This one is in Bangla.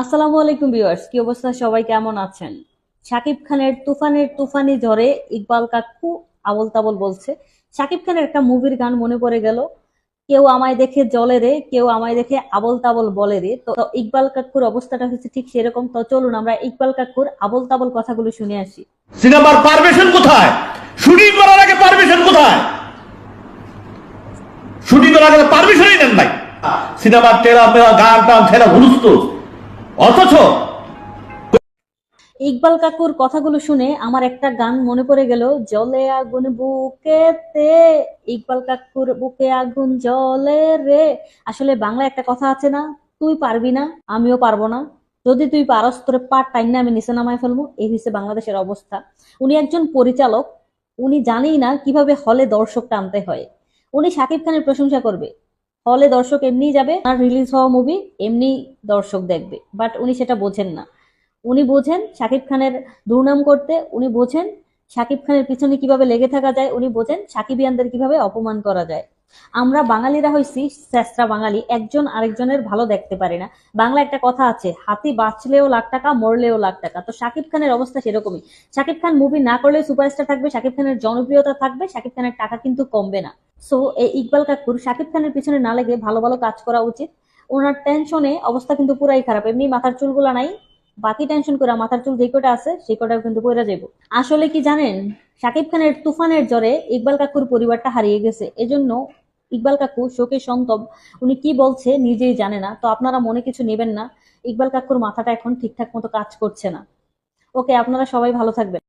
আসসালামু আলাইকুম ভিউয়ার্স, কি অবস্থা? সবাই কেমন আছেন? শাকিব খানের তুফানের তুফানি ঝড়ে ইকবাল কাকু আবল তাবল বলছে। শাকিব খানের একটা মুভির গান মনে পড়ে গেল, কেউ আমায় দেখে জলে রে, কেউ আমায় দেখে আবল তাবল বলে রে। তো ইকবাল কাকুর অবস্থাটা হচ্ছে ঠিক সেরকম। তো চলুন আমরা ইকবাল কাকুর আবল তাবল কথাগুলো শুনে আসি। সিনেমার পারমিশন কোথায়? শুটিং করার আগে পারমিশন কোথায়? শুটিং করার আগে পারমিশনই নেন নাই। সিনেমার টেরা গান টান ছেড়া হুলুস্ত অথচ ইকবাল কাকুর কথাগুলো শুনে আমার একটা গান মনে পড়ে গেল, জলে আগুন বুকেতে, ইকবাল কাকুর বুকে আগুন জলে রে। আসলে বাংলা একটা কথা আছে না, তুই পারবি না, আমিও পারব না। যদি তুই পারস, তোর পার টাইম না আমি নিচে নামায় ফেলব। এই হচ্ছে বাংলাদেশের অবস্থা। উনি একজন পরিচালক, উনি জানেই না কীভাবে হলে দর্শক টানতে হয়। উনি শাকিব খানের প্রশংসা করবে হলে দর্শক এমনি যাবে, আর রিলিজ হওয়া মুভি এমনি দর্শক দেখবে। বাট উনি সেটা বোঝেন না। উনি বোঝেন শাকিব খানের দুর্নাম করতে, উনি বোঝেন শাকিব খানের পিছনে কীভাবে লেগে থাকা যায়, উনি বোঝেন সাকিবিয়ানদের কীভাবে অপমান করা যায়। আমরা বাঙালিরা হইছি চেষ্টা বাঙালি, একজন আরেকজনের ভালো দেখতে পারি না। বাংলা একটা কথা আছে, হাতি বাঁচলেও লাখ টাকা, মরলেও লাখ টাকা। তো শাকিব খানের অবস্থা সেরকমই। শাকিব খান মুভি না করলে সুপারস্টার থাকবে, শাকিব খানের জনপ্রিয়তা থাকবে, শাকিব খানের টাকা কিন্তু কমবে না। সো এই ইকবাল কাকুর শাকিব খানের পিছনে না লেগে ভালো ভালো কাজ করা উচিত। ওনার টেনশনে অবস্থা কিন্তু পুরাই খারাপ, এমনি মাথার চুলগুলা নাই বাকি টেনশন করে মাথার চুল যে কটা আছে, সেই কটাও কিন্তু পড়ে যাব আসলে কি জানেন শাকিব খানের তুফানের জ্বরে ইকবাল কাকুর পরিবারটা হারিয়ে গেছে। এজন্য ইকবাল কাকু শোকে সন্তব, উনি কি বলছে নিজেই জানে না, তো আপনারা মনে কিছু নেবেন না, ইকবাল কাকুর মাথাটা এখন ঠিকঠাক মতো কাজ করছে না। ওকে, আপনারা সবাই ভালো থাকবেন।